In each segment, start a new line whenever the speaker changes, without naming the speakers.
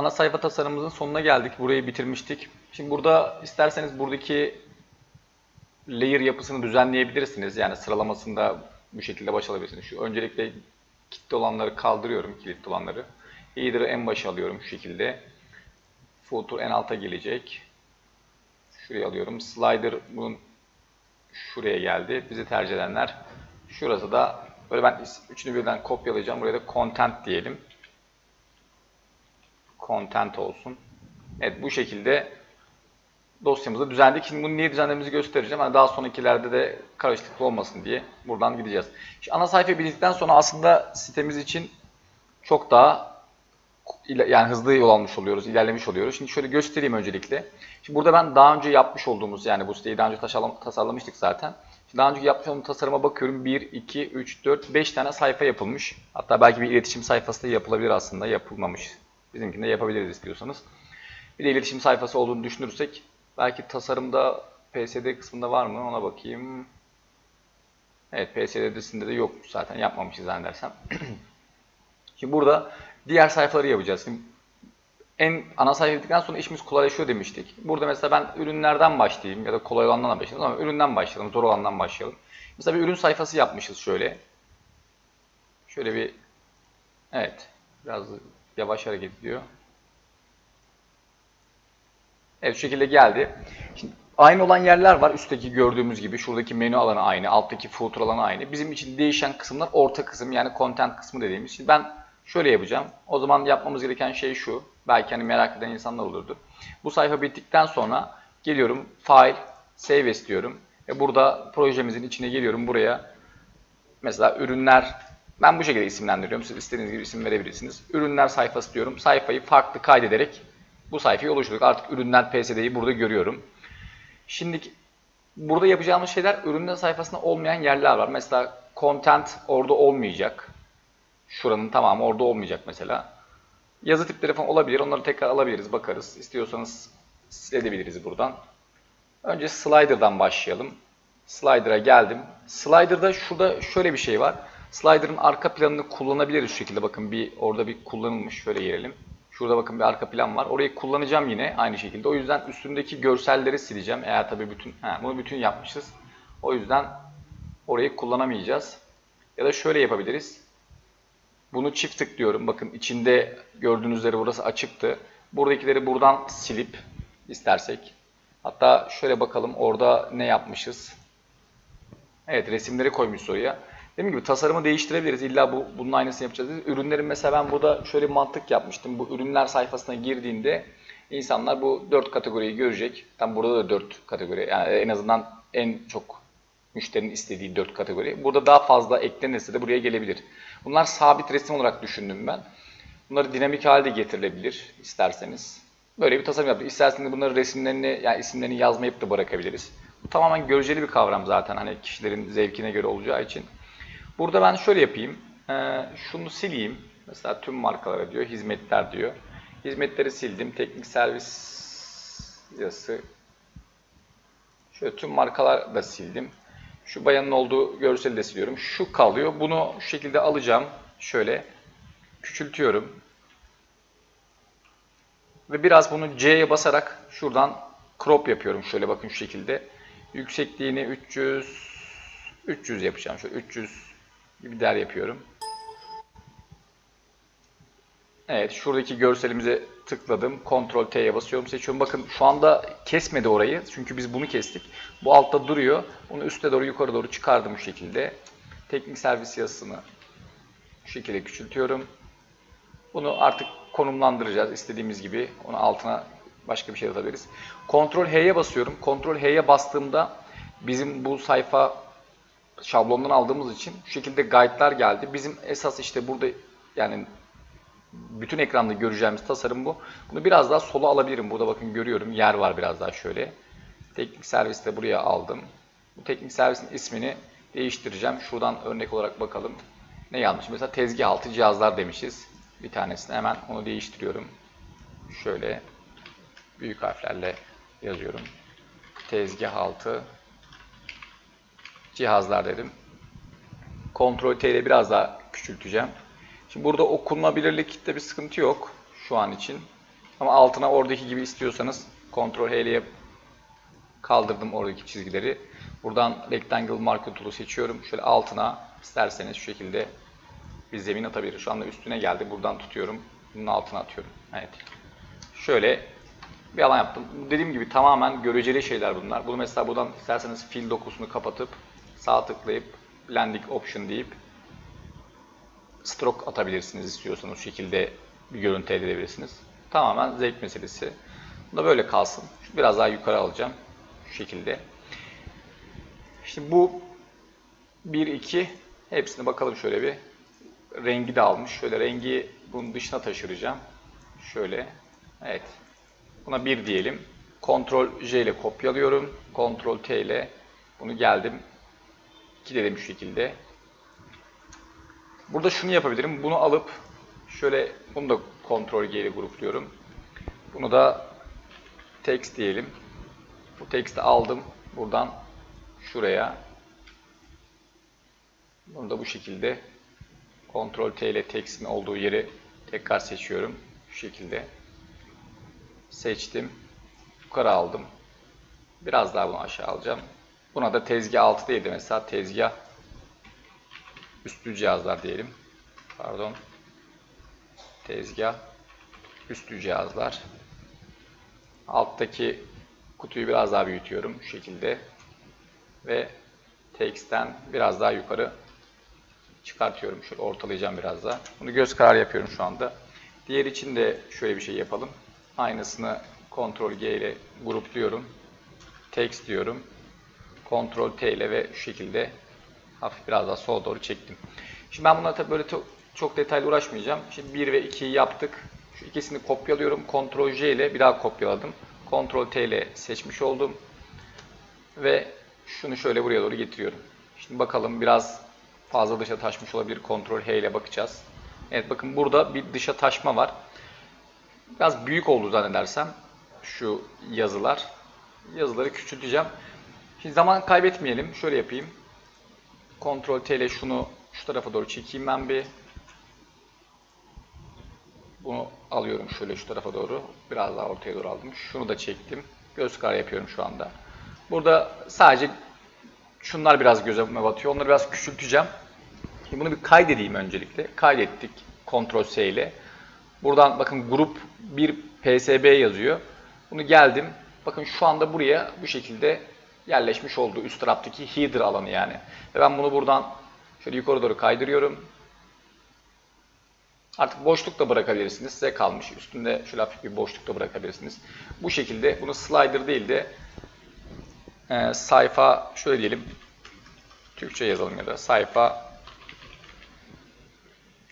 Ana sayfa tasarımımızın sonuna geldik. Burayı bitirmiştik. Şimdi burada isterseniz buradaki layer yapısını düzenleyebilirsiniz. Yani sıralamasında bu şekilde baş alabilirsiniz. Şu öncelikle kilitli olanları kaldırıyorum, kilitli olanları. Header'ı en başa alıyorum şu şekilde. Footer en alta gelecek. Şuraya alıyorum. Slider bunun şuraya geldi. Bizi tercih edenler. Şurası da böyle ben üçünü birden kopyalayacağım. Buraya da content diyelim. Content olsun. Evet bu şekilde dosyamızı düzenledik. Şimdi bunu niye düzenlediğimizi göstereceğim. Yani daha sonrakilerde de karışıklık olmasın diye buradan gideceğiz. Şimdi ana sayfa bildikten sonra aslında sitemiz için çok daha yani hızlı yol almış oluyoruz, ilerlemiş oluyoruz. Şimdi şöyle göstereyim öncelikle. Şimdi burada ben daha önce yapmış olduğumuz yani bu siteyi daha önce tasarlamıştık zaten. Şimdi daha önce yapmış olduğum tasarıma bakıyorum. 1, 2, 3, 4, 5 tane sayfa yapılmış. Hatta belki bir iletişim sayfası da yapılabilir aslında. Yapılmamış. Bizimkini de yapabiliriz istiyorsanız. Bir de iletişim sayfası olduğunu düşünürsek belki tasarımda PSD kısmında var mı ona bakayım. Evet PSD'sinde de yok zaten yapmamışız zannedersem. Şimdi burada diğer sayfaları yapacağız. Şimdi en ana sayfa bittikten sonra işimiz kolaylaşıyor demiştik. Burada mesela ben ürünlerden başlayayım ya da kolay olandan başlayalım ama üründen başlayalım, zor olandan başlayalım. Mesela bir ürün sayfası yapmışız şöyle. Şöyle bir evet biraz yavaş hareket ediyor. Evet şu şekilde geldi. Şimdi aynı olan yerler var. Üstteki gördüğümüz gibi şuradaki menü alanı aynı, alttaki footer alanı aynı. Bizim için değişen kısımlar orta kısım yani content kısmı dediğimiz. Şimdi ben şöyle yapacağım. O zaman yapmamız gereken şey şu. Belki hani merak eden insanlar olurdu. Bu sayfa bittikten sonra geliyorum file, save as diyorum. Ve burada projemizin içine geliyorum buraya. Mesela ürünler ben bu şekilde isimlendiriyorum. Siz istediğiniz gibi isim verebilirsiniz. Ürünler sayfası diyorum. Sayfayı farklı kaydederek bu sayfayı oluşturduk. Artık ürünler PSD'yi burada görüyorum. Şimdi burada yapacağımız şeyler ürünler sayfasında olmayan yerler var. Mesela content orada olmayacak. Şuranın tamamı orada olmayacak mesela. Yazı tipleri falan olabilir. Onları tekrar alabiliriz, bakarız. İstiyorsanız silebiliriz buradan. Önce slider'dan başlayalım. Slider'a geldim. Slider'da şurada şöyle bir şey var. Slider'ın arka planını kullanabiliriz şu şekilde. Bakın bir orada bir kullanılmış. Şöyle gelelim. Şurada bakın bir arka plan var. Orayı kullanacağım yine aynı şekilde. O yüzden üstündeki görselleri sileceğim. Eğer tabii bütün, he, bunu bütün yapmışız. O yüzden orayı kullanamayacağız. Ya da şöyle yapabiliriz. Bunu çift tıklıyorum. Bakın içinde gördüğünüz üzere burası açıktı. Buradakileri buradan silip istersek. Hatta şöyle bakalım orada ne yapmışız. Evet resimleri koymuş oraya. Dediğim gibi tasarımı değiştirebiliriz. İlla bu, bunun aynısını yapacağız. Ürünlerin mesela ben burada şöyle bir mantık yapmıştım. Bu ürünler sayfasına girdiğinde insanlar bu dört kategoriyi görecek. Tam burada da dört kategori. Yani en azından en çok müşterinin istediği dört kategori. Burada daha fazla eklenirse de buraya gelebilir. Bunlar sabit resim olarak düşündüm ben. Bunları dinamik halde getirilebilir isterseniz. Böyle bir tasarım yaptık. İsterseniz bunları resimlerini, yani isimlerini yazmayıp da bırakabiliriz. Bu tamamen göreceli bir kavram zaten. Hani kişilerin zevkine göre olacağı için. Burada ben şöyle yapayım. Ee, şunu sileyim. Mesela tüm markalara diyor, hizmetler diyor. Hizmetleri sildim. Teknik servis yazısı. Şöyle tüm markalar da sildim. Şu bayanın olduğu görseli de siliyorum. Şu kalıyor. Bunu şu şekilde alacağım. Şöyle küçültüyorum. Ve biraz bunu C'ye basarak şuradan crop yapıyorum. Şöyle bakın şu şekilde. Yüksekliğini 300 300 yapacağım. Şöyle 300 gibi değer yapıyorum. Evet şuradaki görselimize tıkladım. Ctrl T'ye basıyorum seçiyorum. Bakın şu anda kesmedi orayı. Çünkü biz bunu kestik. Bu altta duruyor. Bunu üste doğru yukarı doğru çıkardım bu şekilde. Teknik servis yazısını şu şekilde küçültüyorum. Bunu artık konumlandıracağız istediğimiz gibi. Onu altına başka bir şey atabiliriz. Ctrl H'ye basıyorum. Ctrl H'ye bastığımda bizim bu sayfa şablondan aldığımız için şu şekilde guide'lar geldi. Bizim esas işte burada yani bütün ekranda göreceğimiz tasarım bu. Bunu biraz daha sola alabilirim. Burada bakın görüyorum yer var biraz daha şöyle. Teknik servis de buraya aldım. Bu teknik servisin ismini değiştireceğim. Şuradan örnek olarak bakalım. Ne yanlış? Mesela tezgah altı cihazlar demişiz. Bir tanesini hemen onu değiştiriyorum. Şöyle büyük harflerle yazıyorum. Tezgah altı cihazlar dedim. Ctrl T ile biraz daha küçülteceğim. Şimdi burada okunabilirlikte bir sıkıntı yok şu an için. Ama altına oradaki gibi istiyorsanız Ctrl H ile kaldırdım oradaki çizgileri. Buradan Rectangle Marker Tool'u seçiyorum. Şöyle altına isterseniz şu şekilde bir zemin atabiliriz. Şu anda üstüne geldi. Buradan tutuyorum. Bunun altına atıyorum. Evet. Şöyle bir alan yaptım. Dediğim gibi tamamen göreceli şeyler bunlar. Bunu mesela buradan isterseniz fill dokusunu kapatıp sağ tıklayıp blending option deyip stroke atabilirsiniz istiyorsanız şu şekilde bir görüntü elde edebilirsiniz. Tamamen zevk meselesi. Bu da böyle kalsın. Biraz daha yukarı alacağım. Şu şekilde. Şimdi bu 1 2 hepsine bakalım şöyle bir. Rengi de almış. Şöyle rengi bunun dışına taşıracağım. Şöyle. Evet. Buna 1 diyelim. Ctrl J ile kopyalıyorum. Ctrl T ile bunu geldim. 2 dedim şu şekilde. Burada şunu yapabilirim. Bunu alıp şöyle bunu da Ctrl G ile grupluyorum. Bunu da text diyelim. Bu text'i aldım. Buradan şuraya. Bunu da bu şekilde Ctrl T ile text'in olduğu yeri tekrar seçiyorum. Şu şekilde. Seçtim. Yukarı aldım. Biraz daha bunu aşağı alacağım. Buna da tezgah altı değil de mesela tezgah üstü cihazlar diyelim. Pardon. Tezgah üstü cihazlar. Alttaki kutuyu biraz daha büyütüyorum şu şekilde. Ve text'ten biraz daha yukarı çıkartıyorum. Şöyle ortalayacağım biraz daha. Bunu göz kararı yapıyorum şu anda. Diğer için de şöyle bir şey yapalım. Aynısını Ctrl G ile grupluyorum. Text diyorum. Ctrl T ile ve şu şekilde hafif biraz daha sola doğru çektim. Şimdi ben bunlara tabii böyle çok, detaylı uğraşmayacağım. Şimdi 1 ve 2'yi yaptık. Şu ikisini kopyalıyorum. Ctrl J ile bir daha kopyaladım. Ctrl T ile seçmiş oldum. Ve şunu şöyle buraya doğru getiriyorum. Şimdi bakalım biraz fazla dışa taşmış olabilir. Ctrl H ile bakacağız. Evet bakın burada bir dışa taşma var. Biraz büyük oldu zannedersem şu yazılar. Yazıları küçülteceğim. Şimdi zaman kaybetmeyelim. Şöyle yapayım. Ctrl T ile şunu şu tarafa doğru çekeyim ben bir. Bunu alıyorum şöyle şu tarafa doğru. Biraz daha ortaya doğru aldım. Şunu da çektim. Göz kararı yapıyorum şu anda. Burada sadece şunlar biraz gözüme batıyor. Onları biraz küçülteceğim. Şimdi bunu bir kaydedeyim öncelikle. Kaydettik. Ctrl S ile. Buradan bakın grup bir PSB yazıyor. Bunu geldim. Bakın şu anda buraya bu şekilde yerleşmiş oldu. Üst taraftaki header alanı yani. Ve ben bunu buradan şöyle yukarı doğru kaydırıyorum. Artık boşluk da bırakabilirsiniz. Size kalmış. Üstünde şöyle hafif bir boşluk da bırakabilirsiniz. Bu şekilde bunu slider değil de e, sayfa şöyle diyelim. Türkçe yazalım ya da sayfa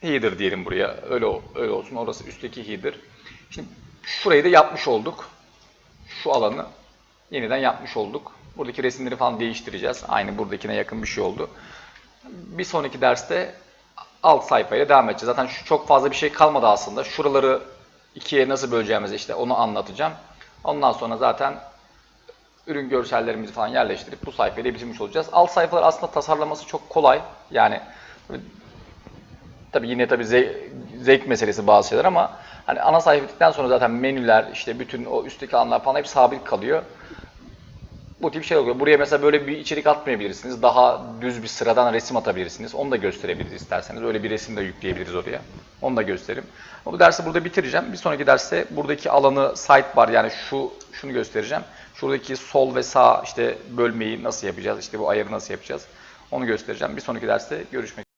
header diyelim buraya. Öyle öyle olsun. Orası üstteki header. Şimdi şurayı da yapmış olduk. Şu alanı yeniden yapmış olduk. Buradaki resimleri falan değiştireceğiz. Aynı buradakine yakın bir şey oldu. Bir sonraki derste alt sayfayla devam edeceğiz. Zaten şu çok fazla bir şey kalmadı aslında. Şuraları ikiye nasıl böleceğimizi işte onu anlatacağım. Ondan sonra zaten ürün görsellerimizi falan yerleştirip bu sayfayı da bitirmiş olacağız. Alt sayfalar aslında tasarlaması çok kolay. Yani tabi yine tabi zevk, zevk meselesi bazı şeyler ama hani ana sayfa bittikten sonra zaten menüler işte bütün o üstteki alanlar falan hep sabit kalıyor. Bu tip şey oluyor. Buraya mesela böyle bir içerik atmayabilirsiniz. Daha düz bir sıradan resim atabilirsiniz. Onu da gösterebiliriz isterseniz. Öyle bir resim de yükleyebiliriz oraya. Onu da göstereyim. Bu dersi burada bitireceğim. Bir sonraki derste buradaki alanı sidebar yani şu şunu göstereceğim. Şuradaki sol ve sağ işte bölmeyi nasıl yapacağız? İşte bu ayarı nasıl yapacağız? Onu göstereceğim. Bir sonraki derste görüşmek